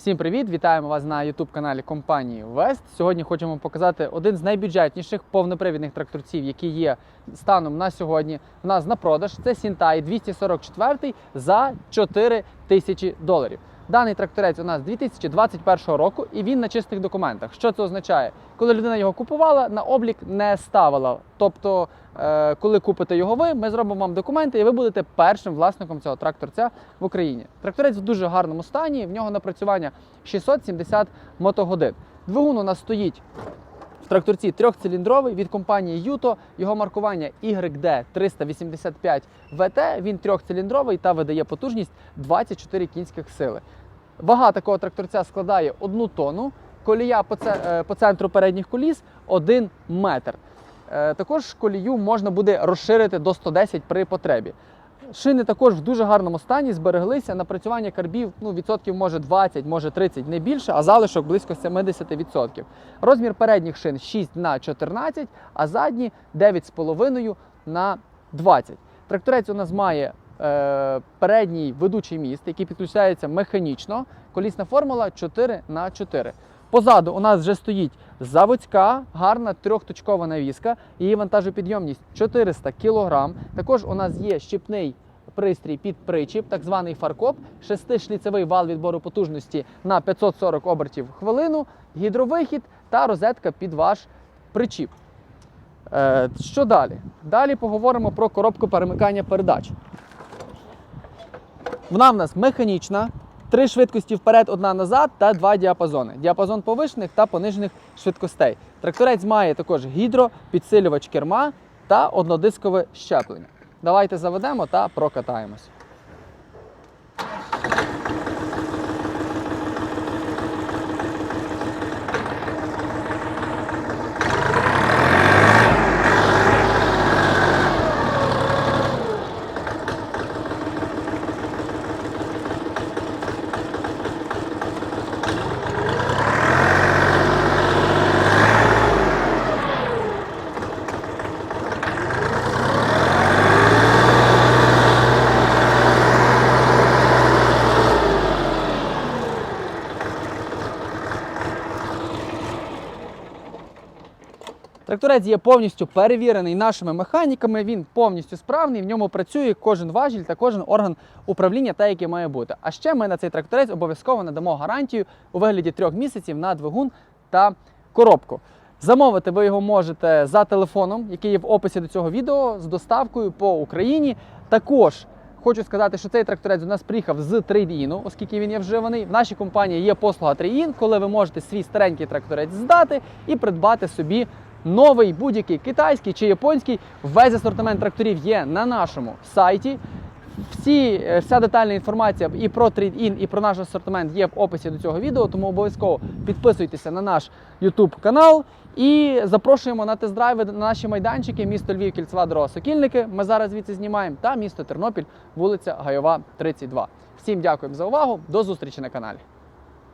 Всім привіт! Вітаємо вас на youtube каналі компанії Вест. Сьогодні хочемо показати один з найбюджетніших повнопривідних тракторців, які є станом на сьогодні. У нас на продаж це Сінтай 244 за 4 тисячі доларів. Даний тракторець у нас 2021 року і він на чистих документах. Що це означає? Коли людина його купувала, на облік не ставила. Тобто, е, коли купите його ви, ми зробимо вам документи, і ви будете першим власником цього тракторця в Україні. Тракторець в дуже гарному стані, в нього напрацювання 670 мотогодин. Двигун у нас стоїть тракторці трьохциліндровий від компанії Юто. Його маркування YD 385 VT. Він трьохциліндровий та видає потужність 24 кінських сили. Вага такого тракторця складає 1 тонну. Колія по, це, по центру передніх коліс 1 метр. Е, Також колію можна буде розширити до 110 при потребі. Шини також в дуже гарному стані збереглися. Напрацювання карбів ну, відсотків може 20, може 30, не більше, а залишок близько 70%. Розмір передніх шин 6 на 14, а задні 9,5 на 20. Тракторець у нас має е, передній ведучий міст, який підключається механічно. Колісна формула 4 на 4. Позаду у нас вже стоїть заводська гарна трьохточкова навіска. Її вантажопідйомність 400 кг. Також у нас є щіпний пристрій під причіп, так званий фаркоп, шестишліцевий вал відбору потужності на 540 обертів хвилину, гідровихід та розетка під ваш причіп. Е, що далі? Далі поговоримо про коробку перемикання передач. Вона в нас механічна, три швидкості вперед, одна назад та два діапазони. Діапазон повишених та понижених швидкостей. Тракторець має також гідро, підсилювач керма та однодискове щеплення. Давайте заведемо та прокатаємось. Тракторець є повністю перевірений нашими механіками. Він повністю справний. В ньому працює кожен важіль та кожен орган управління, та який має бути. А ще ми на цей тракторець обов'язково надамо гарантію у вигляді трьох місяців на двигун та коробку. Замовити ви його можете за телефоном, який є в описі до цього відео, з доставкою по Україні. Також хочу сказати, що цей тракторець у нас приїхав з трейдіну, оскільки він є вживаний. В нашій компанії є послуга трейін, коли ви можете свій старенький тракторець здати і придбати собі новий будь-який китайський чи японський. Весь асортимент тракторів є на нашому сайті. Всі, е, вся детальна інформація і про трейд-ін, і про наш асортимент є в описі до цього відео, тому обов'язково підписуйтеся на наш YouTube канал і запрошуємо на тест-драйви на наші майданчики, місто Львів, Кільцева дорога Сокільники. Ми зараз звідси знімаємо, та місто Тернопіль, вулиця Гайова, 32. Всім дякуємо за увагу. До зустрічі на каналі.